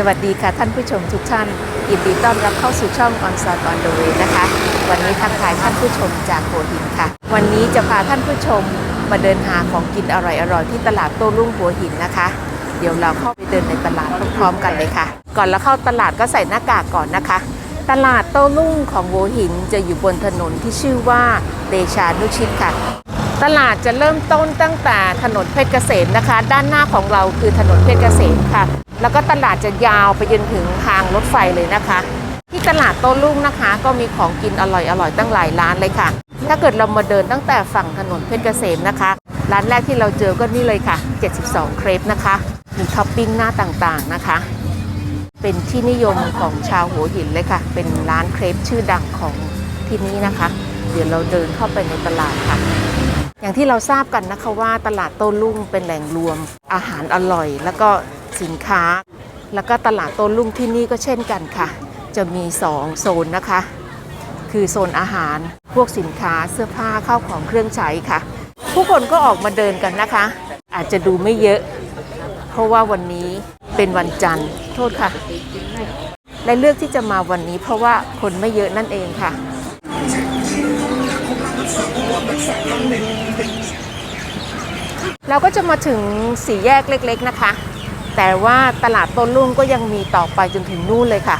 สวัสดีค่ะท่านผู้ชมทุกท่าน ยินดีต้อนรับเข้าสู่ช่องออนซอนออนเดเวนะคะ วันนี้ทักทายท่านผู้ชมจากหัวหินค่ะ วันนี้จะพาท่านผู้ชมมาเดินหาของกินอร่อยๆที่ตลาดโต้รุ่งหัวหินนะคะ เดี๋ยวเราเข้าไปเดินในตลาดพร้อมๆกันเลยค่ะ ก่อนเราเข้าตลาดก็ใส่หน้ากากก่อนนะคะ ตลาดโต้รุ่งของหัวหินจะอยู่บนถนนที่ชื่อว่าเดชานุชิตค่ะ ตลาดจะเริ่มต้นตั้งแต่ถนนเพชรเกษมนะคะ ด้านหน้าของเราคือถนนเพชรเกษมค่ะ แล้วก็ตลาดจะยาวไปจนถึงทางรถไฟเลยนะคะ ที่ตลาดโต้รุ่งนะคะ ก็มีของกินอร่อยๆตั้งหลายร้านเลยค่ะ ถ้าเกิดเรามาเดินตั้งแต่ฝั่งถนนเพชรเกษมนะคะ ร้านแรกที่เราเจอก็นี่เลยค่ะ 72 เครปนะคะ มีท็อปปิ้งหน้าต่างๆนะคะ เป็นที่นิยมของชาวหัวหินเลยค่ะ เป็นร้านเครปชื่อดังของที่นี่นะคะ เดี๋ยวเราเดินเข้าไปในตลาดค่ะ อย่างที่เราทราบกันนะคะว่าตลาดโต้รุ่งเป็นแหล่งรวมอาหารอร่อย แล้วก็สินค้า แล้วก็ตลาดโต้รุ่งที่นี่ก็เช่นกันค่ะ จะมี 2 โซนนะคะ คือโซนอาหารพวกสินค้าเสื้อผ้าเข้าวของเครื่องใช้ค่ะ ผู้คนก็ออกมาเดินกันนะคะ อาจจะดูไม่เยอะ เพราะว่าวันนี้เป็นวันจันทร์โทษค่ะ และเลือกที่จะมาวันนี้เพราะว่าคนไม่เยอะนั่นเองค่ะ เราก็จะมาถึงสี่แยกเล็กๆนะคะ แต่ว่าตลาดต้นลุ่งก็ยังมีต่อไปจนถึงนู่นเลยค่ะ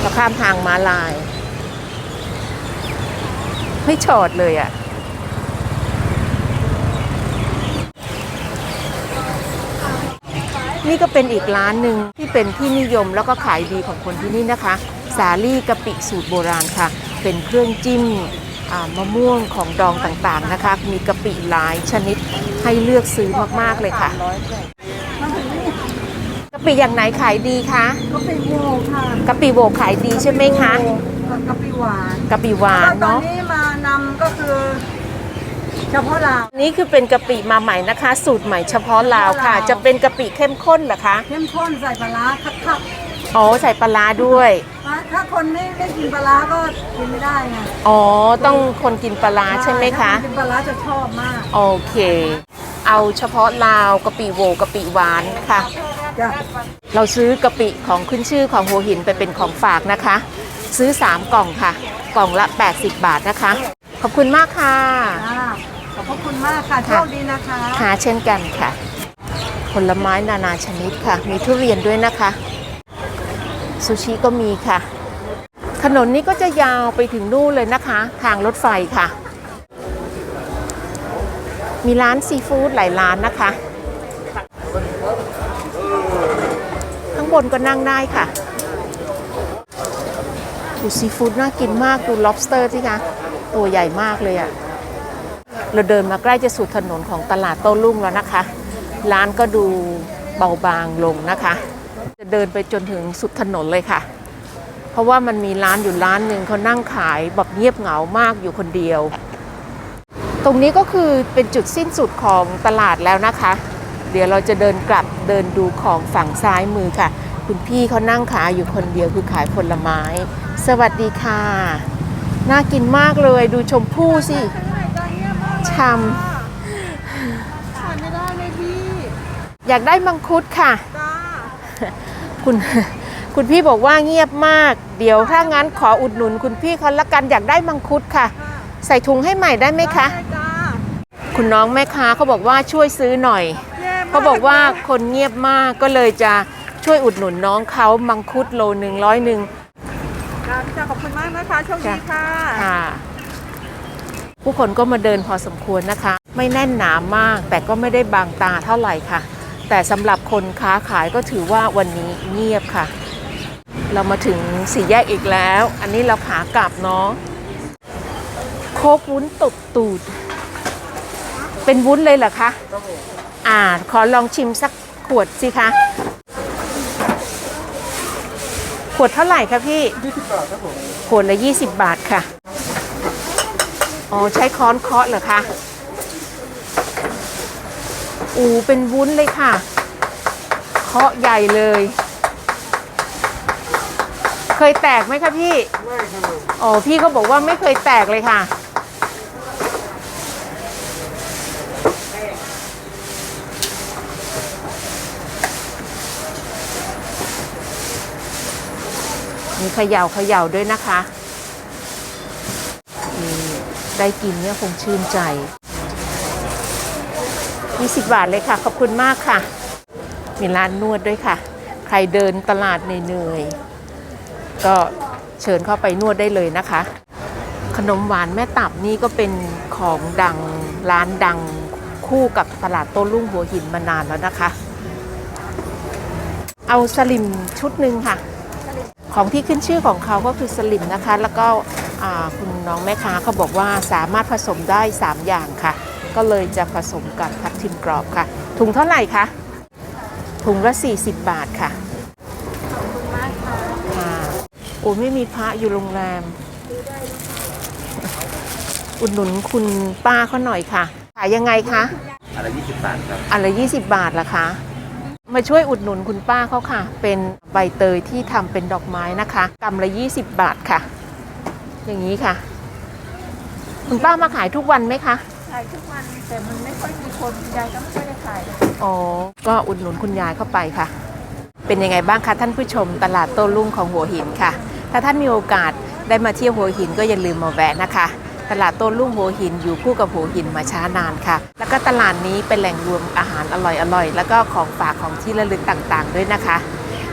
เราข้ามทางมาลาย ไม่ชอดเลยอะ่ะนี่ก็เป็นอีกร้านหนึ่งที่เป็นที่นิยมแล้วก็ขายดีของคนที่นี่นะคะ สาลี่กะปิสูตรโบราณค่ะ เป็นเครื่องจิ้ม มะม่วงของดองต่างๆนะคะ มีกะปิหลายชนิดให้เลือกซื้อมากๆเลยค่ะกะปิอย่างไหนขายดีคะก็เป็นโวค่ะกะปิโบกขายดีใช่ไหมคะกะปิหวานกะปิหวานแล้วตอนเนาะนี้มานำก็คือเฉพาะลาวนี่คือเป็นกะปิมาใหม่นะคะ สูตรใหม่เฉพาะลาวค่ะ จะเป็นกะปิเข้มข้นเหรอคะเข้มข้นใส่ปลาร้าคักอ๋อใส่ปลาร้าด้วยๆ ถ้าคนไม่ไม่กินปลาร้าก็กินไม่ได้ไงอ๋อ ต้องคนกินปลาร้าใช่ไหมคะ ถ้ากินปลาร้าจะชอบมากโอเค เอาเฉพาะลาวกะปิโวกะปิหวานค่ะ จ้ะเราซื้อกะปิของขึ้นชื่อของหัวหินไปเป็นของฝากนะคะ ซื้อ 3 กล่องค่ะ กล่องละ 80 บาทนะคะ ขอบคุณมากค่ะ อ่าขอบพระคุณมากค่ะโชค่ะคดีนะคะหาเช่นกันค่ะ ผลไม้นานาชนิดค่ะ มีทุเรียนด้วยนะคะ ซูชิก็มีค่ะ ถนนนี้ก็จะยาวไปถึงนู่นเลยนะคะ ทางรถไฟค่ะ มีร้านซีฟู้ดหลายร้านนะคะ ข้างบนก็นั่งได้ค่ะดูซีฟู้ดน่ากินมากดู lobster สิคะตัวใหญ่มากเลยอะ่ะ เราเดินมาใกล้จะสุดถนนของตลาดโต้รุ่งแล้วนะคะ ร้านก็ดูเบาบางลงนะคะ จะเดินไปจนถึงสุดถนนเลยค่ะ ราะว่ามันมีร้านอยู่ร้านหนึ่งเขานั่งขายแบบเงียบเหงามากอยู่คนเดียว ตรงนี้ก็คือเป็นจุดสิ้นสุดของตลาดแล้วนะคะ เดี๋ยวเราจะเดินกลับเดินดูของฝั่งซ้ายมือค่ะ คุณพี่เขานั่งขายอยู่คนเดียวคือขายผลไม้ สวัสดีค่ะ น่ากินมากเลยดูชมพู่สิชำทานไม่ได้เลยพี่ อยากได้มังคุดค่ะจ้าคุณ คุณพี่บอกว่าเงียบมาก เดี๋ยวถ้างั้นขออุดหนุน คุณพี่เขาละกันอยากได้มังคุดค่ะ ใส่ถุงให้ใหม่ได้ไหมคะ ได้จ้าคุณน้องแม่ค้าเขาบอกว่าช่วยซื้อหน่อย แย่มเขาบอกว่าคนเงียบมากก็เลยจะช่วยอุดหนุนน้องเขามังคุดโลหนึ่งร้อยหนึ่ง จ้าพี่จ้าขอบคุณมากนะคะโชคดีค่ะ ค่ะ ผู้คนก็มาเดินพอสมควรนะคะ ไม่แน่นหนามาก แต่ก็ไม่ได้บางตาเท่าไหร่ค่ะ แต่สำหรับคนค้าขายก็ถือว่าวันนี้เงียบค่ะ เรามาถึงสี่แยกอีกแล้ว อันนี้เราขากลับเนาะโคกวุ้นตบตูด เป็นวุ้นเลยเหรอคะอ่า ขอลองชิมสักขวดสิคะ ขวดเท่าไหร่คะพี่20บาทครับผมขวดละ 20 บาทค่ะ อ๋อ ใช้ค้อนเคาะเหรอคะอูเป็นวุ้นเลยค่ะ เคาะใหญ่เลย เคยแตกไหมคะพี่ ไม่ครับผโอพี่เขาบอกว่าไม่เคยแตกเลยค่ะ มีเขย่าเขย่าด้วยนะคะได้กินเนี่ยคงชื่นใจ 20 บาทเลยค่ะ ขอบคุณมากค่ะ มีร้านนวดด้วยค่ะ ใครเดินตลาดเหนื่อย ก็เชิญเข้าไปนวดได้เลยนะคะ ขนมหวานแม่ตับนี่ก็เป็นของดังร้านดังคู่กับตลาดโต้รุ่งหัวหินมานานแล้วนะคะ เอาสลิมชุดหนึ่งค่ะ ของที่ขึ้นชื่อของเขาก็คือสลิมนะคะ แล้วก็คุณน้องแม่ค้าเขาบอกว่าสามารถผสมได้ 3 อย่างค่ะ ก็เลยจะผสมกับทับทิมกรอบค่ะ ถุงเท่าไหร่คะ ถุงละ 40 บาทค่ะโอ้ไม่มีพระอยู่โรงแรม อุดหนุนคุณป้าเขาหน่อยค่ะ ขายยังไงคะ อะไร20บาทครับ อันละ20 บาทละคะ มาช่วยอุดหนุนคุณป้าเขาค่ะ เป็นใบเตยที่ทำเป็นดอกไม้นะคะกำละ20 บาทค่ะ อย่างนี้ค่ะ คุณป้ามาขายทุกวันไหมคะ ขายทุกวันแต่มันไม่ค่อยมีคนยายก็ไม่ค่อยได้ขายอ๋อ ก็อุดหนุนคุณยายเข้าไปค่ะ เป็นยังไงบ้างคะท่านผู้ชมตลาดโต้รุ่งของหัวหินค่ะ ถ้าท่านมีโอกาสได้มาเที่ยวหัวหินก็อย่าลืมมาแวะนะคะ ตลาดโต้รุ่งหัวหินอยู่คู่กับหัวหินมาช้านานค่ะ แล้วก็ตลาดนี้เป็นแหล่งรวมอาหารอร่อยๆ แล้วก็ของฝากของที่ระลึกต่างๆ ด้วยนะคะ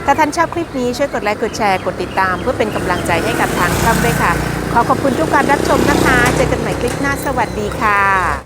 ถ้าท่านชอบคลิปนี้ช่วยกดไลค์กดแชร์กดติดตาม เพื่อเป็นกำลังใจให้กับทางช่องด้วยค่ะ ขอขอบคุณทุกการรับชมนะคะ เจอกันใหม่คลิปหน้าสวัสดีค่ะ